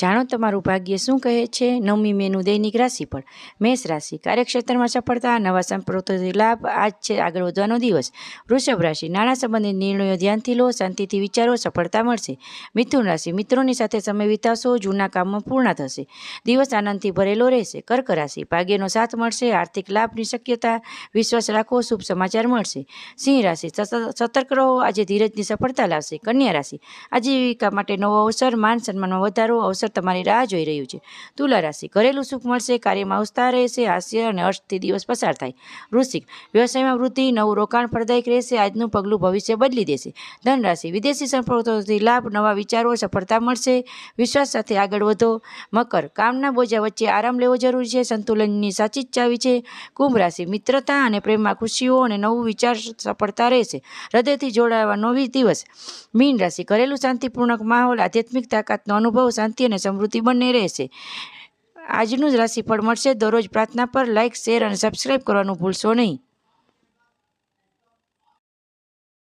જાણો તમારું ભાગ્ય શું કહે છે? નવમી મેનું દૈનિક રાશિ પણ મેષ રાશિ કાર્યક્ષેત્રમાં સફળતા, નવા સંપ્રોતોથી લાભ, આજ છે આગળ વધવાનો દિવસ. વૃષભ રાશિ નાણાં સંબંધિત નિર્ણયો ધ્યાનથી લો, શાંતિથી વિચારો, સફળતા મળશે. મિથુન રાશિ મિત્રોની સાથે સમય વિતાવશો, જૂના કામમાં પૂર્ણ થશે. દિવસ આનંદથી ભરેલો રહેશે. કર્ક રાશિ ભાગ્યનો સાથ મળશે, આર્થિક લાભની શક્યતા, વિશ્વાસ રાખો, શુભ સમાચાર મળશે. સિંહ રાશિ સતર્ક રહો, આજે ધીરજની સફળતા લાવશે. કન્યા રાશિ આજીવિકા માટે નવો અવસર, માન સન્માનમાં વધારો, અવસર તમારી રાહ જોઈ રહ્યું છે. તુલા રાશિ, ઘરેલું સુખ મળશે, કાર્યમાં ઉત્સાહ રહેશે, હાસ્ય અને અર્થથી દિવસ પસાર થાય. વૃશ્ચિક, વ્યવસાયમાં વૃદ્ધિ, નવું રોકાણ ફળદાયક રહેશે, આજનું પગલું ભવિષ્ય બદલી દેશે. ધન રાશિ વિદેશી સંપર્કોથી લાભ, નવા વિચારો, સફળતા મળશે. વિશ્વાસ સાથે આગળ વધો. મકર, કામના બોજા વચ્ચે આરામ લેવો જરૂરી છે. સંતુલનની સાચી જ ચાવી છે. કુંભ રાશિ, મિત્રતા અને પ્રેમમાં ખુશીઓ અને નવું વિચાર સફળતા રહેશે. હૃદયથી જોડાવા નવી દિવસ. મીન રાશિ, ઘરેલું શાંતિપૂર્ણક માહોલ, આધ્યાત્મિક તાકાતનો અનુભવ, શાંતિ અને સમૃદ્ધિ બંને રહેશે. આજનું જ રાશિફળ મળશે. દરરોજ પ્રાર્થના પર લાઇક શેર અને સબસ્ક્રાઇબ કરવાનું ભૂલશો નહીં.